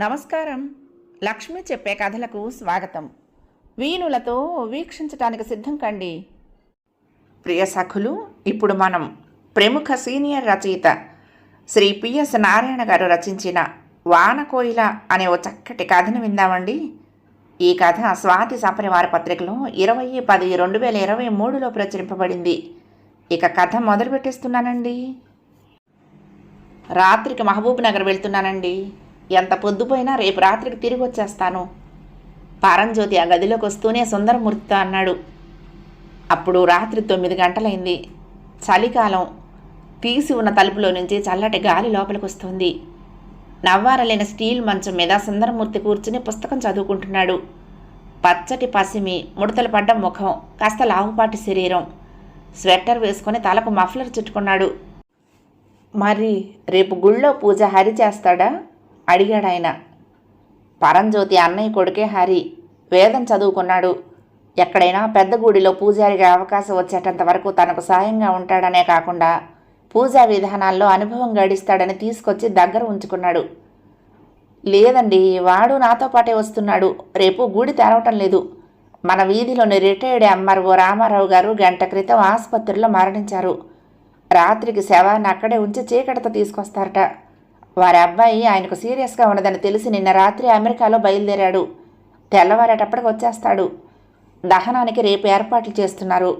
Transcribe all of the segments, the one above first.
నమస్కారం. లక్ష్మి చెప్పే కథలకు స్వాగతం. వీణులతో వీక్షించటానికి సిద్ధం కండి. ప్రియ సఖులు ఇప్పుడు మనం ప్రముఖ సీనియర్ రచయిత శ్రీ పిఎస్ నారాయణ గారు రచించిన వానకోయిల అనే ఓ చక్కటి కథను విందామండి. ఈ కథ స్వాతి సపరివార పత్రికలో ఇరవై పది రెండు వేల ఇరవై మూడులో ప్రచురింపబడింది. ఇక కథ మొదలు పెట్టేస్తున్నానండి రాత్రికి మహబూబ్ నగర్ వెళ్తున్నానండి. ఎంత పొద్దుపోయినా రేపు రాత్రికి తిరిగి వచ్చేస్తాను. పారంజ్యోతి ఆ గదిలోకి వస్తూనే సుందరమూర్తితో అన్నాడు. అప్పుడు రాత్రి తొమ్మిది గంటలైంది. చలికాలం. తీసి ఉన్న తలుపులో నుంచి చల్లటి గాలి లోపలికి వస్తుంది. నవ్వారలేని స్టీల్ మంచం మీద సుందరమూర్తి కూర్చుని పుస్తకం చదువుకుంటున్నాడు. పచ్చటి పసిమి ముడతలు పడ్డ ముఖం కాస్త లావుపాటి శరీరం. స్వెట్టర్ వేసుకొని తలకు మఫ్లర్ చుట్టుకున్నాడు. మరి రేపు గుళ్ళో పూజ హరి చేస్తాడా? అడిగాడాయన. పరంజ్యోతి అన్నయ్య కొడుకే హరి వేదం చదువుకున్నాడు. ఎక్కడైనా పెద్ద గుడిలో పూజారిగా అవకాశం వచ్చేటంత వరకు తనకు సాయంగా ఉంటాడనే కాకుండా పూజా విధానాల్లో అనుభవం గడిస్తాడని తీసుకొచ్చి దగ్గర ఉంచుకున్నాడు. లేదండి వాడు నాతో పాటే వస్తున్నాడు. రేపు గుడి తెరవటం లేదు. మన వీధిలోని రిటైర్డ్ ఎంఆర్ఓ రామారావు గారు గంట క్రితం ఆసుపత్రిలో మరణించారు. రాత్రికి శవాన్ని అక్కడే ఉంచి చీకటితో తీసుకొస్తారట. వారి అబ్బాయి ఆయనకు సీరియస్గా ఉన్నదని తెలిసి నిన్న రాత్రి అమెరికాలో బయలుదేరాడు. తెల్లవారేటప్పటికి వచ్చేస్తాడు. దహనానికి రేపు ఏర్పాట్లు చేస్తున్నారు.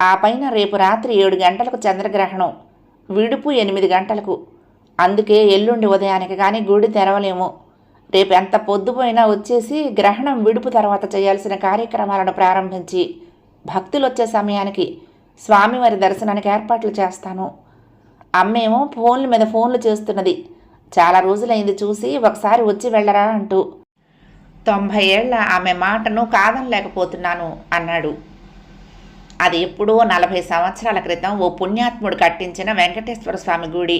ఆ పైన రేపు రాత్రి ఏడు గంటలకు చంద్రగ్రహణం విడుపు ఎనిమిది గంటలకు. అందుకే ఎల్లుండి ఉదయానికి కానీ గుడి తెరవలేము. రేపు ఎంత పొద్దుపోయినా వచ్చేసి గ్రహణం విడుపు తర్వాత చేయాల్సిన కార్యక్రమాలను ప్రారంభించి భక్తులు వచ్చే సమయానికి స్వామివారి దర్శనానికి ఏర్పాట్లు చేస్తాను. అమ్మేమో ఫోన్ల మీద ఫోన్లు చేస్తున్నది. చాలా రోజులైంది చూసి ఒకసారి వచ్చి వెళ్ళరా అంటూ తొంభై ఏళ్ళ ఆమె మాటను కాదనలేకపోతున్నాను అన్నాడు. అది ఎప్పుడో నలభై సంవత్సరాల క్రితం ఓ పుణ్యాత్ముడు కట్టించిన వెంకటేశ్వర స్వామి గుడి.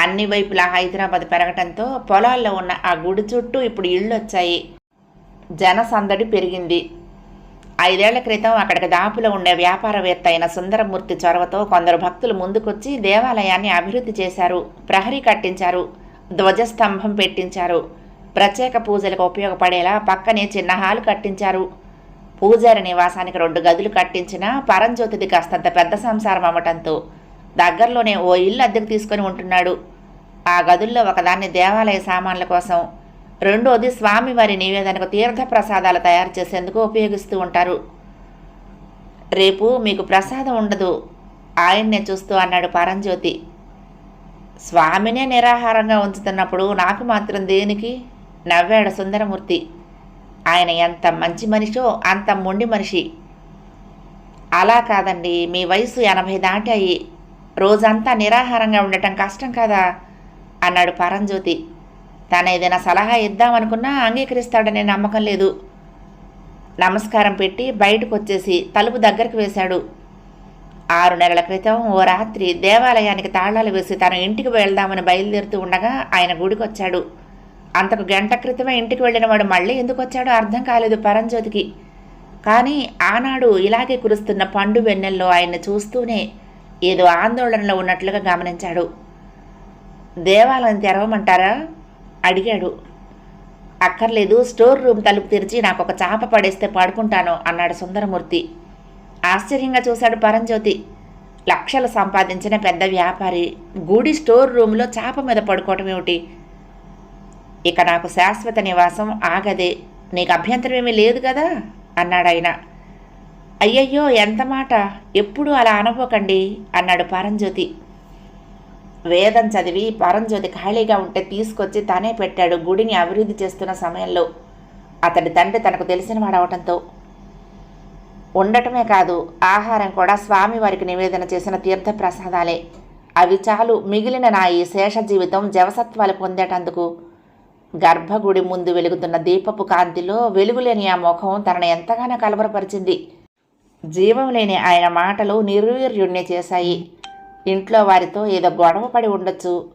అన్ని వైపులా హైదరాబాద్ పెరగటంతో పొలాల్లో ఉన్న ఆ గుడి చుట్టూ ఇప్పుడు ఇళ్ళు వచ్చాయి జనసందడి పెరిగింది. ఐదేళ్ళ క్రితం అక్కడికి దాపులో ఉండే వ్యాపారవేత్త అయిన సుందరమూర్తి చొరవతో కొందరు భక్తులు ముందుకొచ్చి దేవాలయాన్ని అభివృద్ధి చేశారు ప్రహరీ కట్టించారు. ధ్వజస్తంభం పెట్టించారు. ప్రత్యేక పూజలకు ఉపయోగపడేలా పక్కనే చిన్న హాలు కట్టించారు. పూజారి నివాసానికి రెండు గదులు కట్టించినా పరంజ్యోతిది కాస్తంత పెద్ద సంసారం అవ్వటంతో దగ్గరలోనే ఓ ఇల్లు అద్దెకు తీసుకొని ఉంటున్నాడు. ఆ గదుల్లో ఒకదాన్ని దేవాలయ సామాన్ల కోసం రెండోది స్వామివారి నివేదనకు తీర్థ ప్రసాదాలు తయారు చేసేందుకు ఉపయోగిస్తూ ఉంటారు. రేపు మీకు ప్రసాదం ఉండదు. ఆయన్నే చూస్తూ అన్నాడు పరంజ్యోతి. స్వామినే నిరాహారంగా ఉంచుతున్నప్పుడు నాకు మాత్రం దేనికి? నవ్వాడు సుందరమూర్తి. ఆయన ఎంత మంచి మనిషో అంత మొండి మనిషి. అలా కాదండి మీ వయసు ఎనభై దాటాయి రోజంతా నిరాహారంగా ఉండటం కష్టం కదా? అన్నాడు పరంజ్యోతి. తన ఏదైనా సలహా ఇద్దామనుకున్నా అంగీకరిస్తాడనే నమ్మకం లేదు. నమస్కారం పెట్టి బయటకు వచ్చేసి తలుపు దగ్గరకు వేశాడు. ఆరు నెలల క్రితం ఓ రాత్రి దేవాలయానికి తాళాలు వేసి తన ఇంటికి వెళ్దామని బయలుదేరుతూ ఉండగా ఆయన గుడికి వచ్చాడు అంతకు గంట క్రితమే ఇంటికి వెళ్ళిన వాడు మళ్ళీ ఎందుకు వచ్చాడో అర్థం కాలేదు పరంజ్యోతికి. కానీ ఆనాడు ఇలాగే కురుస్తున్న పండు వెన్నెల్లో ఆయన్ని చూస్తూనే ఏదో ఆందోళనలో ఉన్నట్లుగా గమనించాడు. దేవాలయం తెరవమంటారా? అడిగాడు. అక్కర్లేదు స్టోర్ రూమ్ తలుపు తెరిచి నాకు ఒక చాప పడేస్తే పడుకుంటాను అన్నాడు సుందరమూర్తి. ఆశ్చర్యంగా చూశాడు పరంజ్యోతి. లక్షలు సంపాదించిన పెద్ద వ్యాపారి గుడి స్టోర్ రూమ్లో చాప మీద పడుకోవటం ఏమిటి? ఇక నాకు శాశ్వత నివాసం ఆగదే నీకు అభ్యంతరం ఏమీ లేదు కదా? అన్నాడు ఆయన. అయ్యయ్యో ఎంత మాట? ఎప్పుడూ అలా అనుకోకండి అన్నాడు పరంజ్యోతి. వేదం చదివి పరంజ్యోతి ఖాళీగా ఉంటే తీసుకొచ్చి తనే పెట్టాడు గుడిని అభివృద్ధి చేస్తున్న సమయంలో. అతడి తండ్రి తనకు తెలిసినవాడు అవటంతో ఉండటమే కాదు ఆహారం కూడా స్వామివారికి నివేదన చేసిన తీర్థ ప్రసాదాలే అవి చాలు మిగిలిన నా ఈ శేష జీవితం జవసత్వాలు పొందేటందుకు. గర్భగుడి ముందు వెలుగుతున్న దీపపు కాంతిలో వెలుగులేని ఆ ముఖం తనను ఎంతగానో కలవరపరిచింది. జీవం లేని ఆయన మాటలు నిర్వీర్యుణ్ణి చేశాయి. ఇంట్లో వారితో ఏదో గొడవ పడి ఉండొచ్చు.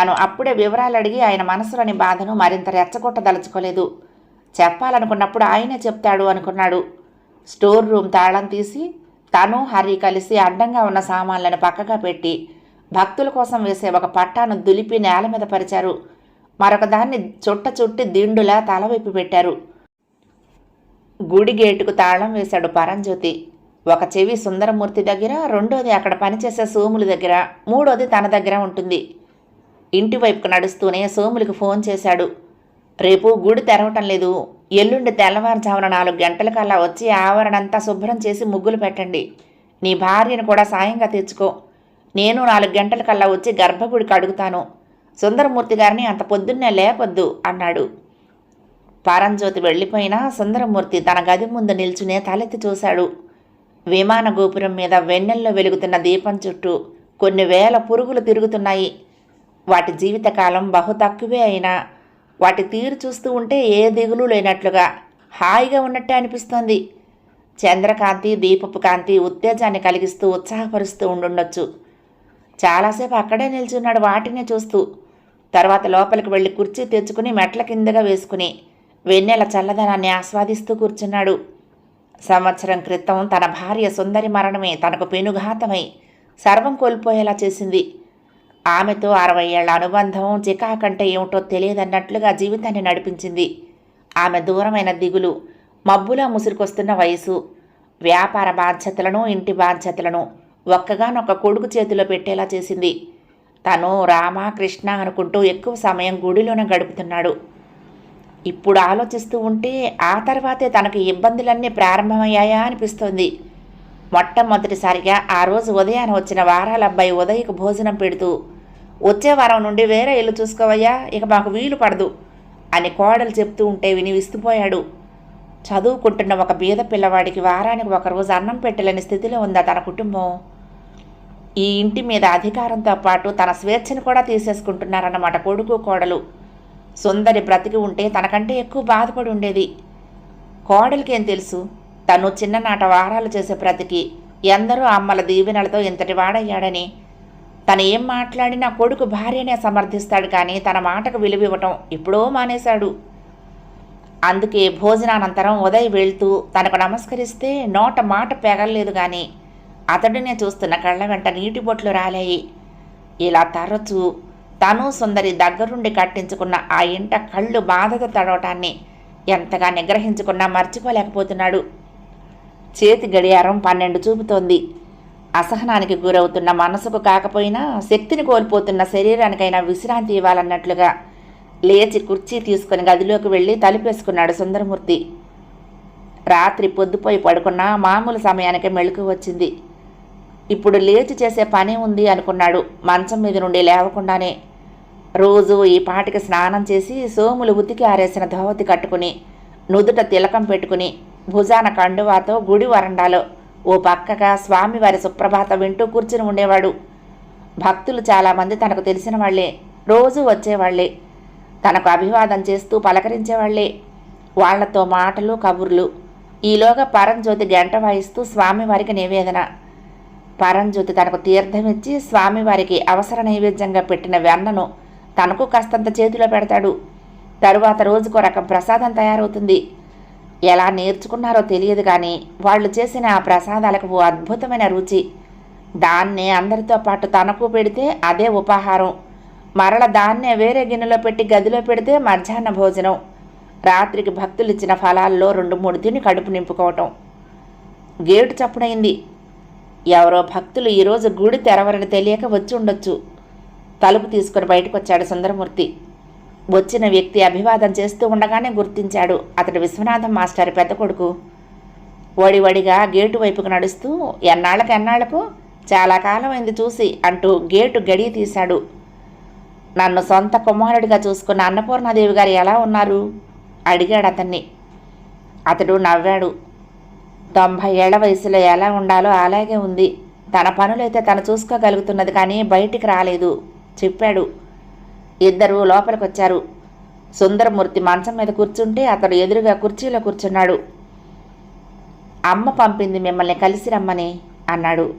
తను అప్పుడే వివరాలు అడిగి ఆయన మనసులోని బాధను మరింత రెచ్చగొట్టదలుచుకోలేదు. చెప్పాలనుకున్నప్పుడు ఆయనే చెప్తాడు అనుకున్నాడు. స్టోర్ రూమ్ తాళం తీసి తను హరి కలిసి అడ్డంగా ఉన్న సామాన్లను పక్కగా పెట్టి భక్తుల కోసం వేసే ఒక పట్టాను దులిపి నేల మీద పరిచారు. మరొకదాన్ని చుట్ట చుట్టి దిండులా తలవైపు పెట్టారు. గుడి గేటుకు తాళం వేశాడు పరంజ్యోతి. ఒక చెవి సుందరమూర్తి దగ్గర రెండోది అక్కడ పనిచేసే సోముల దగ్గర మూడోది తన దగ్గర ఉంటుంది. ఇంటివైపుకు నడుస్తూనే సోములకు ఫోన్ చేశాడు. రేపు గుడి తెరవటం లేదు. ఎల్లుండి తెల్లవారుజామున నాలుగు గంటలకల్లా వచ్చి ఆవరణంతా శుభ్రం చేసి ముగ్గులు పెట్టండి. నీ భార్యను కూడా సాయంగా తెచ్చుకో నేను నాలుగు గంటలకల్లా వచ్చి గర్భగుడికి అడుగుతాను. సుందరమూర్తి గారిని అంత పొద్దున్నే లేపొద్దు అన్నాడు. పరంజ్యోతి వెళ్ళిపోయినా సుందరమూర్తి తన గది ముందు నిల్చునే తలెత్తి చూశాడు. విమాన గోపురం మీద వెన్నెల్లో వెలుగుతున్న దీపం చుట్టూ కొన్ని వేల పురుగులు తిరుగుతున్నాయి. వాటి జీవితకాలం బహు తక్కువే అయినా వాటి తీరు చూస్తూ ఉంటే ఏ దిగులు లేనట్లుగా హాయిగా ఉన్నట్టే అనిపిస్తోంది. చంద్రకాంతి దీపపు కాంతి ఉత్తేజాన్ని కలిగిస్తూ ఉత్సాహపరుస్తూ ఉండుండొచ్చు. చాలాసేపు అక్కడే నిల్చున్నాడు వాటినే చూస్తూ. తర్వాత లోపలికి వెళ్ళి కుర్చీ తెచ్చుకుని మెట్ల కిందగా వేసుకుని వెన్నెల చల్లదనాన్ని ఆస్వాదిస్తూ కూర్చున్నాడు. సంవత్సరం క్రితం తన భార్య సుందరి మరణమే తనకు పెనుఘాతమై సర్వం కోల్పోయేలా చేసింది. ఆమెతో అరవై ఏళ్ళ అనుబంధం చికాకంటే ఏమిటో తెలియదన్నట్లుగా జీవితాన్ని నడిపించింది. ఆమె దూరమైన దిగులు మబ్బులా ముసురుకొస్తున్న వయసు వ్యాపార బాధ్యతలను ఇంటి బాధ్యతలను ఒక్కగానొక్క కొడుకు చేతిలో పెట్టేలా చేసింది. తను రామ కృష్ణ అనుకుంటూ ఎక్కువ సమయం గుడిలోనే గడుపుతున్నాడు. ఇప్పుడు ఆలోచిస్తూ ఉంటే ఆ తర్వాతే తనకు ఇబ్బందులన్నీ ప్రారంభమయ్యాయా అనిపిస్తోంది. మొట్టమొదటిసారిగా ఆ రోజు ఉదయాన వచ్చిన వారాల అబ్బాయి ఉదయకు భోజనం పెడుతూ వచ్చే వారం నుండి వేరే ఇల్లు చూసుకోవయ్యా ఇక మాకు వీలు పడదు అని కోడలు చెప్తూ ఉంటే విని విస్తుపోయాడు. చదువుకుంటున్న ఒక బీద పిల్లవాడికి వారానికి ఒకరోజు అన్నం పెట్టలేని స్థితిలో ఉందా తన కుటుంబం? ఈ ఇంటి మీద అధికారంతో పాటు తన స్వేచ్ఛను కూడా తీసేసుకుంటున్నారన్నమాట కొడుకు కోడలు. సుందరి బ్రతికి ఉంటే తనకంటే ఎక్కువ బాధపడి ఉండేది. కోడలికేం తెలుసు? తను చిన్ననాట వారాలు చేసే బ్రతికి ఎందరో అమ్మల దీవెనలతో ఇంతటి వాడయ్యాడని తను ఏం మాట్లాడినా కొడుకు భార్యనే సమర్థిస్తాడు కానీ తన మాటకు విలువివ్వటం ఎప్పుడో మానేశాడు. అందుకే భోజనానంతరం ఉదయ్ వెళ్తూ తనకు నమస్కరిస్తే నోట మాట పెగలలేదు కానీ అతడినే చూస్తున్న కళ్ళ వెంట నీటి బొట్లు రాలేయి. ఇలా తరచూ తను సుందరి దగ్గరుండి కట్టించుకున్న ఆ ఇంట కళ్ళు బాధతో తడవటాన్ని ఎంతగా నిగ్రహించుకున్నా మర్చిపోలేకపోతున్నాడు. చేతి గడియారం పన్నెండు చూపుతోంది. అసహనానికి గురవుతున్న మనసుకు కాకపోయినా శక్తిని కోల్పోతున్న శరీరానికైనా విశ్రాంతి ఇవ్వాలన్నట్లుగా లేచి కుర్చీ తీసుకుని గదిలోకి వెళ్ళి తలుపేసుకున్నాడు సుందరమూర్తి. రాత్రి పొద్దుపోయి పడుకున్న మామూలు సమయానికి మెళుకు వచ్చింది. ఇప్పుడు లేచి చేసే పని ఉంది అనుకున్నాడు మంచం మీద నుండి లేవకుండానే. రోజు ఈ పాటికి స్నానం చేసి సోములు ఉతికి ఆరేసిన ధోవతి కట్టుకుని నుదుట తిలకం పెట్టుకుని భుజాన కండువాతో గుడి వరండాలో ఓ పక్కగా స్వామివారి సుప్రభాత వింటూ కూర్చుని ఉండేవాడు. భక్తులు చాలామంది తనకు తెలిసిన వాళ్ళే రోజు వచ్చేవాళ్ళే తనకు అభివాదం చేస్తూ పలకరించేవాళ్ళే వాళ్ళతో మాటలు కబుర్లు. ఈలోగా పరంజ్యోతి గంట వాయిస్తూ స్వామివారికి నివేదన. పరంజ్యోతి తనకు తీర్థమిచ్చి స్వామివారికి అవసర నైవేద్యంగా పెట్టిన వెన్నను తనకు కాస్తంత చేతిలో పెడతాడు. తరువాత రోజుకో రకం ప్రసాదం తయారవుతుంది. ఎలా నేర్చుకున్నారో తెలియదు కానీ వాళ్ళు చేసిన ఆ ప్రసాదాలకు ఓ అద్భుతమైన రుచి. దాన్నే అందరితో పాటు తనకు పెడితే అదే ఉపాహారం. మరల దాన్నే వేరే గిన్నెలో పెట్టి గదిలో పెడితే మధ్యాహ్న భోజనం. రాత్రికి భక్తులు ఇచ్చిన ఫలాల్లో రెండు మూడు తిని కడుపు నింపుకోవటం. గేటు చప్పుడైంది. ఎవరో భక్తులు ఈరోజు గుడి తెరవరని తెలియక వచ్చి ఉండొచ్చు. తలుపు తీసుకుని బయటకు వచ్చాడు సుందరమూర్తి. వచ్చిన వ్యక్తి అభివాదం చేస్తూ ఉండగానే గుర్తించాడు. అతడు విశ్వనాథం మాస్టర్ పెద్ద కొడుకు. వడివడిగా గేటు వైపుకు నడుస్తూ ఎన్నాళ్ళకు ఎన్నాళ్ళకు చాలా కాలం అయింది చూసి అంటూ గేటు గడియ తీశాడు. నన్ను సొంత కుమారుడిగా చూసుకున్న అన్నపూర్ణాదేవి గారు ఎలా ఉన్నారు? అడిగాడు అతన్ని. అతడు నవ్వాడు. తొంభై ఏళ్ళ వయసులో ఎలా ఉండాలో అలాగే ఉంది. తన పనులైతే తను చూసుకోగలుగుతున్నది కానీ బయటికి రాలేదు చెప్పాడు. ఇద్దరు లోపలికి వచ్చారు సుందరమూర్తి మంచం మీద కూర్చుంటే అతడు ఎదురుగా కుర్చీలో కూర్చున్నాడు. అమ్మ పంపింది మిమ్మల్ని కలిసి రమ్మని అన్నాడు.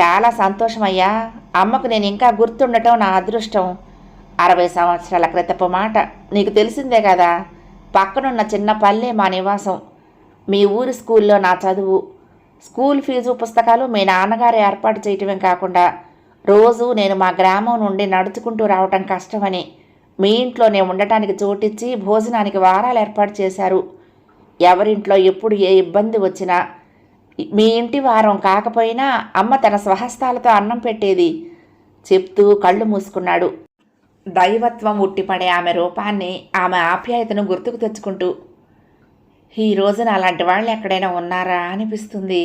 చాలా సంతోషమయ్యా అమ్మకు నేను ఇంకా గుర్తుండటం నా అదృష్టం. అరవై సంవత్సరాల క్రితపు మాట. నీకు తెలిసిందే కదా పక్కనున్న చిన్న పల్లె మా నివాసం. మీ ఊరి స్కూల్లో నా చదువు. స్కూల్ ఫీజు పుస్తకాలు మీ నాన్నగారు ఏర్పాటు చేయటమే కాకుండా రోజు నేను మా గ్రామం నుండి నడుచుకుంటూ రావటం కష్టమని మీ ఇంట్లోనే ఉండటానికి చోటిచ్చి భోజనానికి వారాలు ఏర్పాటు చేశారు. ఎవరింట్లో ఎప్పుడు ఏ ఇబ్బంది వచ్చినా మీ ఇంటి వారం కాకపోయినా అమ్మ తన స్వహస్తాలతో అన్నం పెట్టేది చెప్తూ కళ్ళు మూసుకున్నాడు. దైవత్వం ఉట్టిపడే ఆమె రూపాన్ని ఆమె ఆప్యాయతను గుర్తుకు తెచ్చుకుంటూ ఈ రోజున అలాంటి వాళ్ళు ఎక్కడైనా ఉన్నారా? అనిపిస్తుంది.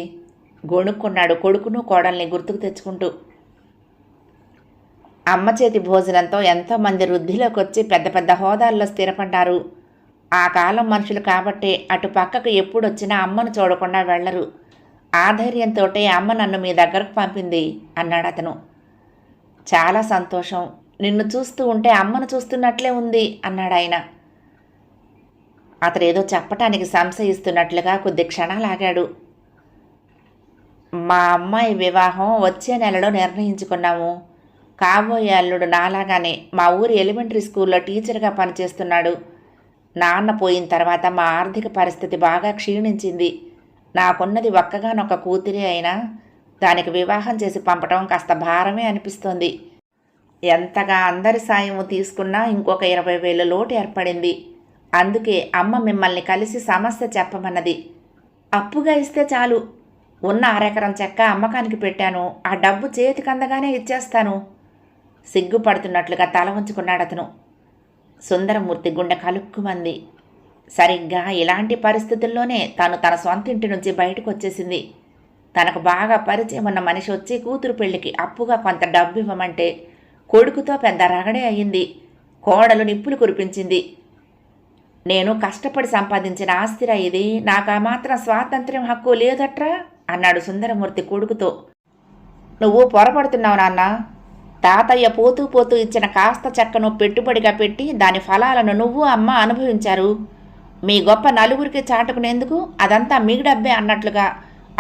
గొణుక్కున్నాడు కొడుకును కోడల్ని గుర్తుకు తెచ్చుకుంటూ అమ్మ చేతి భోజనంతో ఎంతోమంది వృద్ధిలోకి వచ్చి పెద్ద పెద్ద హోదాల్లో స్థిరపడ్డారు. ఆ కాలం మనుషులు కాబట్టి అటు పక్కకు ఎప్పుడొచ్చినా అమ్మను చూడకుండా వెళ్ళరు ఆ ధైర్యంతోటే అమ్మ నన్ను మీ దగ్గరకు పంపింది అన్నాడు అతను. చాలా సంతోషం. నిన్ను చూస్తూ ఉంటే అమ్మను చూస్తున్నట్లే ఉంది అన్నాడు ఆయన. అతను ఏదో చెప్పటానికి సంశయిస్తున్నట్లుగా కొద్ది క్షణాలాగాడు మా అమ్మాయి వివాహం వచ్చే నెలలో నిర్ణయించుకున్నాము. కాబోయే అల్లుడు నాలాగానే మా ఊరి ఎలిమెంటరీ స్కూల్లో టీచర్గా పనిచేస్తున్నాడు. నాన్న పోయిన తర్వాత మా ఆర్థిక పరిస్థితి బాగా క్షీణించింది. నాకున్నది ఒక్కగానొక్క కూతురి అయినా దానికి వివాహం చేసి పంపటం కాస్త భారమే అనిపిస్తోంది. ఎంతగా అందరి సాయం తీసుకున్నా ఇంకొక ఇరవై వేల లోటు ఏర్పడింది. అందుకే అమ్మ మిమ్మల్ని కలిసి సమస్య చెప్పమన్నది. అప్పుగా ఇస్తే చాలు. ఉన్న అరెకరం చెక్క అమ్మకానికి పెట్టాను. ఆ డబ్బు చేతికి అందగానే ఇచ్చేస్తాను. సిగ్గుపడుతున్నట్లుగా తల ఉంచుకున్నాడు అతను. సుందరమూర్తి గుండె కలుక్కుమంది. సరిగ్గా ఇలాంటి పరిస్థితుల్లోనే తను తన సొంత ఇంటి నుంచి బయటకు వచ్చేసింది తనకు బాగా పరిచయం ఉన్న మనిషి వచ్చి కూతురు పెళ్ళికి అప్పుగా కొంత డబ్బు ఇవ్వమంటే కొడుకుతో పెద్ద రగడే అయ్యింది. కోడలు నిప్పులు కురిపించింది. నేను కష్టపడి సంపాదించిన ఆస్తిరా ఇది? నాకు ఆ మాత్రం స్వాతంత్ర్యం హక్కు లేదట్రా? అన్నాడు సుందరమూర్తి కొడుకుతో. నువ్వు పొరపడుతున్నావు నాన్నా. తాతయ్య పోతూ పోతూ ఇచ్చిన కాస్త చెక్కను పెట్టుబడిగా పెట్టి దాని ఫలాలను నువ్వు అమ్మ అనుభవించారు. మీ గొప్ప నలుగురికి చాటుకునేందుకు అదంతా మీ డబ్బే అన్నట్లుగా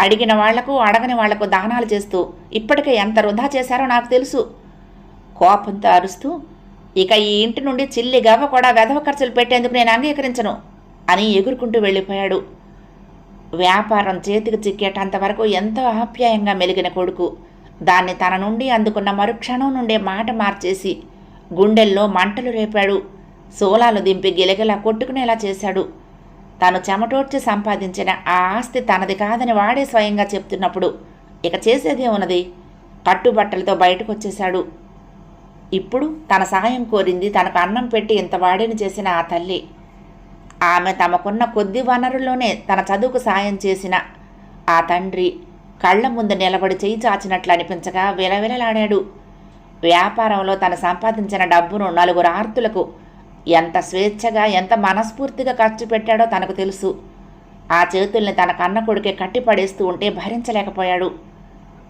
అడిగిన వాళ్ళకు అడగని వాళ్ళకు దానాలు చేస్తూ ఇప్పటికే ఎంత వృధా చేశారో నాకు తెలుసు. కోపంతో అరుస్తూ ఇక ఈ ఇంటి నుండి చిల్లి గవ్వ కూడా వెధవ ఖర్చులు పెట్టేందుకు నేను అంగీకరించను అని ఎగురుకుంటూ వెళ్ళిపోయాడు. వ్యాపారం చేతికి చిక్కేటంతవరకు ఎంతో ఆప్యాయంగా మెలిగిన కొడుకు. దాన్ని తన నుండి అందుకున్న మరుక్షణం నుండే మాట మార్చేసి గుండెల్లో మంటలు రేపాడు. సోలాలు దింపి గిలగిలా కొట్టుకునేలా చేశాడు. తను చెమటోడ్చి సంపాదించిన ఆ ఆస్తి తనది కాదని వాడే స్వయంగా చెప్తున్నప్పుడు ఇక చేసేదే ఉన్నది. కట్టుబట్టలతో బయటకు వచ్చేశాడు ఇప్పుడు తన సాయం కోరింది తనకు అన్నం పెట్టి ఇంత వాడిని చేసిన ఆ తల్లి. ఆమె తమకున్న కొద్ది వనరుల్లోనే తన చదువుకు సాయం చేసిన ఆ తండ్రి కళ్ళ ముందు నిలబడి చేయి చాచినట్లు అనిపించగా విలవిలలాడాడు. వ్యాపారంలో తను సంపాదించిన డబ్బును నలుగురు ఆర్తులకు ఎంత స్వేచ్ఛగా ఎంత మనస్ఫూర్తిగా ఖర్చు పెట్టాడో తనకు తెలుసు. ఆ చేతుల్ని తన కన్న కొడుకే కట్టిపడేస్తూ ఉంటే భరించలేకపోయాడు.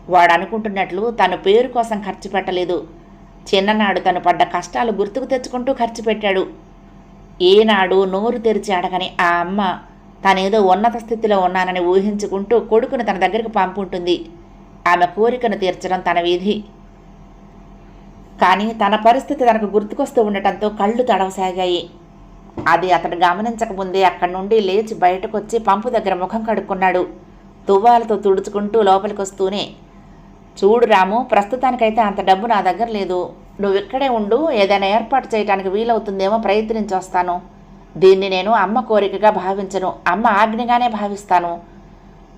వాడు అనుకుంటున్నట్లు తను పేరు కోసం ఖర్చు పెట్టలేదు. చిన్ననాడు తను పడ్డ కష్టాలు గుర్తుకు తెచ్చుకుంటూ ఖర్చు పెట్టాడు. ఏనాడు నోరు తెరిచి అడగని ఆ అమ్మ తనేదో ఉన్నత స్థితిలో ఉన్నానని ఊహించుకుంటూ కొడుకును తన దగ్గరకు పంపుంటుంది. ఆమె కోరికను తీర్చడం తన విధి. కానీ తన పరిస్థితి తనకు గుర్తుకొస్తూ ఉండటంతో కళ్ళు తడవసాగాయి. అది అతడు గమనించకముందే అక్కడి నుండి లేచి బయటకొచ్చి పంపు దగ్గర ముఖం కడుక్కున్నాడు. తువ్వాలతో తుడుచుకుంటూ లోపలికి వస్తూనే చూడు రాము ప్రస్తుతానికైతే అంత డబ్బు నా దగ్గర లేదు. నువ్వు ఇక్కడే ఉండు ఏదైనా ఏర్పాటు చేయడానికి వీలవుతుందేమో ప్రయత్నించి వస్తాను దీన్ని నేను అమ్మ కోరికగా భావించను. అమ్మ ఆజ్ఞగానే భావిస్తాను.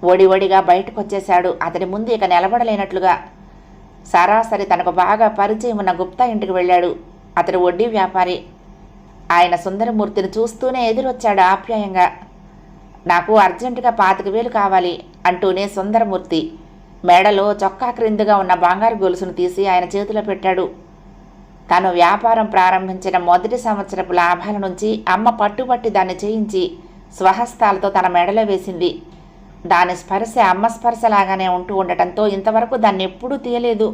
ఒడి ఒడిగా బయటకొచ్చేశాడు. అతని ముందు ఇక నిలబడలేనట్లుగా. సరాసరి తనకు బాగా పరిచయం ఉన్న గుప్తా ఇంటికి వెళ్ళాడు. అతడు వడ్డీ వ్యాపారి. ఆయన సుందరమూర్తిని చూస్తూనే ఎదురొచ్చాడు ఆప్యాయంగా. నాకు అర్జెంటుగా పాతిక వేలు కావాలి అంటూనే సుందరమూర్తి మెడలో చొక్కా క్రిందుగా ఉన్న బంగారు గొలుసును తీసి ఆయన చేతిలో పెట్టాడు. తను వ్యాపారం ప్రారంభించిన మొదటి సంవత్సరపు లాభాల నుంచి అమ్మ పట్టుబట్టి దాన్ని చేయించి స్వహస్తాలతో తన మెడలో వేసింది. దాని స్పర్శ అమ్మ స్పర్శలాగానే ఉంటూ ఉండటంతో ఇంతవరకు దాన్ని ఎప్పుడూ తీయలేదు.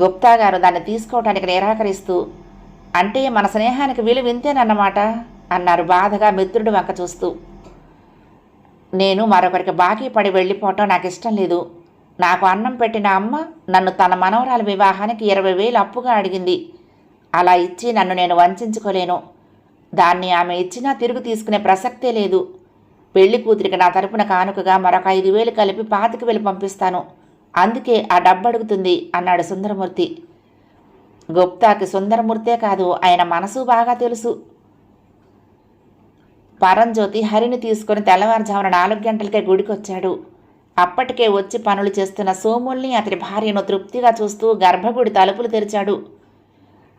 గుప్తా గారు దాన్ని తీసుకోవటానికి నిరాకరిస్తూ అంటే మన స్నేహానికి విలువ ఇంతేనన్నమాట అన్నారు బాధగా మిత్రుడు వంక చూస్తూ. నేను మరొకరికి బాకీ పడి వెళ్ళిపోవటం నాకు ఇష్టం లేదు. నాకు అన్నం పెట్టిన అమ్మ నన్ను తన మనవరాల వివాహానికి ఇరవై వేలు అప్పుగా అడిగింది. అలా ఇచ్చి నన్ను నేను వంచుకోలేను. దాన్ని ఆమె ఇచ్చినా తిరుగు తీసుకునే ప్రసక్తే లేదు. పెళ్ళి కూతురికి నా తరపున కానుకగా మరొక ఐదు వేలు కలిపి పాతికి వెళ్ళి పంపిస్తాను. అందుకే ఆ డబ్బు అడుగుతుంది అన్నాడు సుందరమూర్తి. గుప్తాకి సుందరమూర్తే కాదు ఆయన మనసు బాగా తెలుసు. పరంజ్యోతి హరిని తీసుకుని తెల్లవారుజామున నాలుగు గంటలకే గుడికొచ్చాడు. అప్పటికే వచ్చి పనులు చేస్తున్న సోముల్ని అతడి భార్యను తృప్తిగా చూస్తూ గర్భగుడి తలుపులు తెరిచాడు.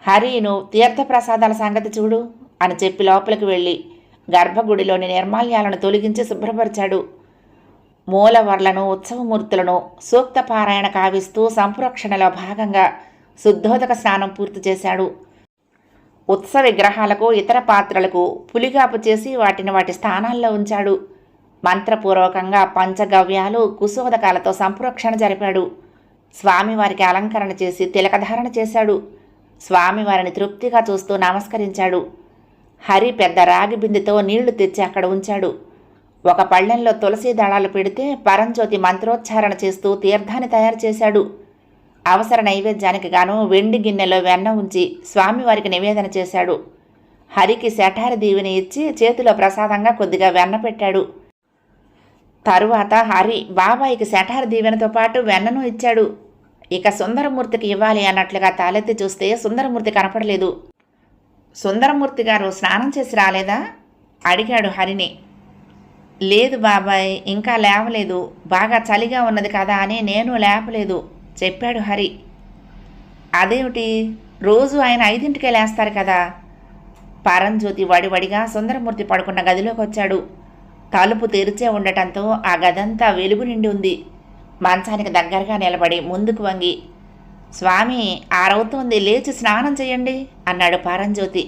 హరిను తీర్థప్రసాదాల సంగతి చూడు అని చెప్పి లోపలికి వెళ్ళి గర్భగుడిలోని నిర్మాల్యాలను తొలగించి శుభ్రపరిచాడు. మూలవర్లను ఉత్సవమూర్తులను సూక్త పారాయణ కావిస్తూ సంప్రోక్షణలో భాగంగా శుద్ధోదక స్నానం పూర్తి చేశాడు. ఉత్సవ విగ్రహాలకు ఇతర పాత్రలకు పులిగాపు చేసి వాటిని వాటి స్థానాల్లో ఉంచాడు. మంత్రపూర్వకంగా పంచగవ్యాలు కుశోదకాలతో సంప్రోక్షణ జరిపాడు. స్వామివారికి అలంకరణ చేసి తిలకధారణ చేశాడు. స్వామివారిని తృప్తిగా చూస్తూ నమస్కరించాడు. హరి పెద్ద రాగి బిందెతో నీళ్ళు తెచ్చి అక్కడ ఉంచాడు. ఒక పళ్ళెంలో తులసి దళాలు పెడితే పరంజ్యోతి మంత్రోచ్చారణ చేస్తూ తీర్థాన్ని తయారు చేశాడు. అవసర నైవేద్యానికి గాను వెండి గిన్నెలో వెన్న ఉంచి స్వామివారికి నివేదన చేశాడు. హరికి శఠారి దీవిని ఇచ్చి చేతిలో ప్రసాదంగా కొద్దిగా వెన్న పెట్టాడు. తరువాత హరి బాబాయికి శఠారి దీవెనతో పాటు వెన్నను ఇచ్చాడు. ఇక సుందరమూర్తికి ఇవ్వాలి అన్నట్లుగా తాలెత్తి చూస్తే సుందరమూర్తి కనపడలేదు. సుందరమూర్తి గారు స్నానం చేసి రాలేదా? అడిగాడు హరిని. లేదు బాబాయ్ ఇంకా లేవలేదు. బాగా చలిగా ఉన్నది కదా అని నేను లేపలేదు చెప్పాడు హరి. అదేమిటి? రోజు ఆయన ఐదింటికే లేస్తారు కదా? పరంజ్యోతి వడివడిగా సుందరమూర్తి పడుకున్న గదిలోకి వచ్చాడు తలుపు తెరిచే ఉండటంతో ఆ గదంతా వెలుగు నిండి ఉంది. మంచానికి దగ్గరగా నిలబడి ముందుకు వంగి స్వామి ఆరవుతోంది లేచి స్నానం చేయండి అన్నాడు పరంజ్యోతి.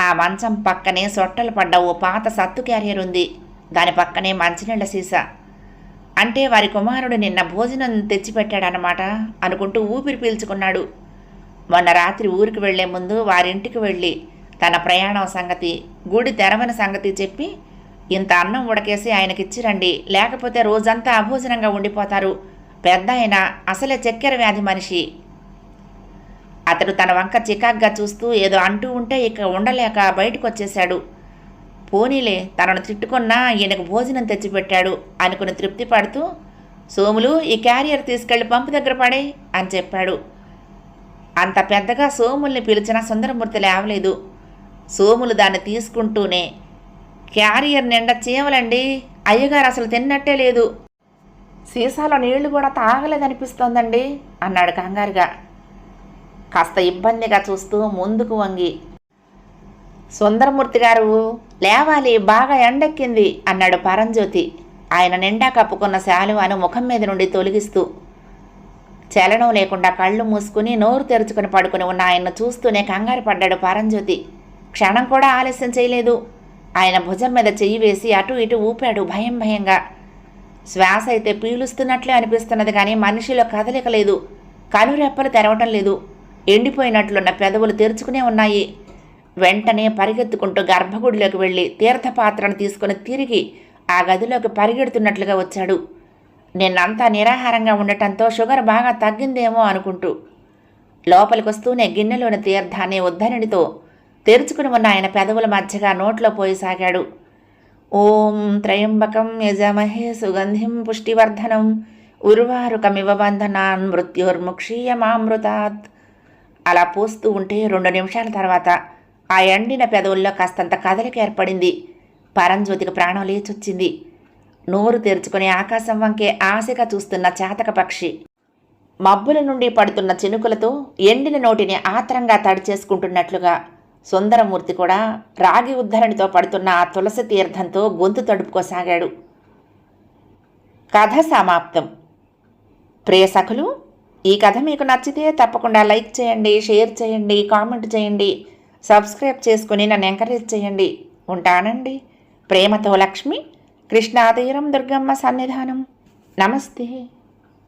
ఆ మంచం పక్కనే సొట్టలు పడ్డ ఓ పాత సత్తు క్యారియర్ ఉంది. దాని పక్కనే మంచినీళ్ళ సీసా. అంటే వారి కుమారుడు నిన్న భోజనం తెచ్చిపెట్టాడనమాట అనుకుంటూ ఊపిరి పీల్చుకున్నాడు. మొన్న రాత్రి ఊరికి వెళ్ళే ముందు వారింటికి వెళ్ళి తన ప్రయాణం సంగతి గుడి తెరవని సంగతి చెప్పి ఇంత అన్నం ఉడకేసి ఆయనకిచ్చిరండి లేకపోతే రోజంతా అభోజనంగా ఉండిపోతారు. పెద్ద ఆయన అసలే చక్కెర వ్యాధి మనిషి. అతడు తన వంక చికాగ్గా చూస్తూ ఏదో అంటూ ఉంటే ఇక ఉండలేక బయటకు వచ్చేశాడు పోనీలే తనను తిట్టుకున్నా ఈయనకు భోజనం తెచ్చిపెట్టాడు అనుకుని తృప్తి పడుతూ సోములు ఈ క్యారియర్ తీసుకెళ్ళి పంపు దగ్గర పడే అని చెప్పాడు. అంత పెద్దగా సోముల్ని పిలిచిన సుందరమూర్తి లేవలేదు. సోములు దాన్ని తీసుకుంటూనే క్యారియర్ నిండా చీమలండి. అయ్యగారు అసలు తిన్నట్టే లేదు. సీసాలో నీళ్ళు కూడా తాగలేదనిపిస్తోందండి అన్నాడు కంగారుగా. కాస్త ఇబ్బందిగా చూస్తూ ముందుకు వంగి. సుందరమూర్తి గారు లేవాలి బాగా ఎండెక్కింది అన్నాడు పరంజ్యోతి. ఆయన నిండా కప్పుకున్న శాలువాను ముఖం మీద నుండి తొలగిస్తూ. చలనం లేకుండా కళ్ళు మూసుకుని నోరు తెరుచుకుని పడుకుని ఉన్న ఆయన్ను చూస్తూనే కంగారు పడ్డాడు పరంజ్యోతి. క్షణం కూడా ఆలస్యం చేయలేదు. ఆయన భుజం మీద చెయ్యి వేసి అటు ఇటు ఊపాడు భయం భయంగా. శ్వాస అయితే పీలుస్తున్నట్లే అనిపిస్తున్నది కానీ మనిషిలో కదలిక లేదు. కనురెప్పలు తెరవటం లేదు. ఎండిపోయినట్లున్న పెదవులు తెరుచుకునే ఉన్నాయి. వెంటనే పరిగెత్తుకుంటూ గర్భగుడిలోకి వెళ్ళి తీర్థపాత్రను తీసుకుని తిరిగి ఆ గదిలోకి పరిగెడుతున్నట్లుగా వచ్చాడు. నిన్నంతా నిరాహారంగా ఉండటంతో షుగర్ బాగా తగ్గిందేమో అనుకుంటూ. లోపలికి వస్తూనే గిన్నెలోని తీర్థాన్ని ఉద్ధరణితో తెరుచుకుని ఉన్న ఆయన పెదవుల మధ్యగా నోట్లో పోయి సాగాడు. ఓం త్రయంబకం యజమహే సుగంధిం పుష్టివర్ధనం. ఉర్వారుకమివ బంధనాన్ మృత్యుర్ముక్షీయమామృతాత్. అలా పోస్తూ ఉంటే రెండు నిమిషాల తర్వాత ఆ ఎండిన పెదవుల్లో కాస్తంత కదలిక ఏర్పడింది. పరంజ్యోతికి ప్రాణం లేచొచ్చింది. నోరు తెరుచుకుని ఆకాశం వంకే ఆశగా చూస్తున్న చాతక పక్షి. మబ్బుల నుండి పడుతున్న చినుకులతో ఎండిన నోటిని ఆత్రంగా తడి చేసుకుంటున్నట్లుగా సుందరమూర్తి కూడా రాగి ఉద్ధరణితో పడుతున్న ఆ తులసి తీర్థంతో గొంతు తడుపుకోసాగాడు. కథ సమాప్తం. ప్రియ సఖులు ఈ కథ మీకు నచ్చితే తప్పకుండా లైక్ చేయండి షేర్ చేయండి కామెంట్ చేయండి సబ్స్క్రైబ్ చేసుకుని నన్ను ఎంకరేజ్ చేయండి. ఉంటానండి. ప్రేమతో లక్ష్మి కృష్ణాతీరం దుర్గమ్మ సన్నిధానం. నమస్తే.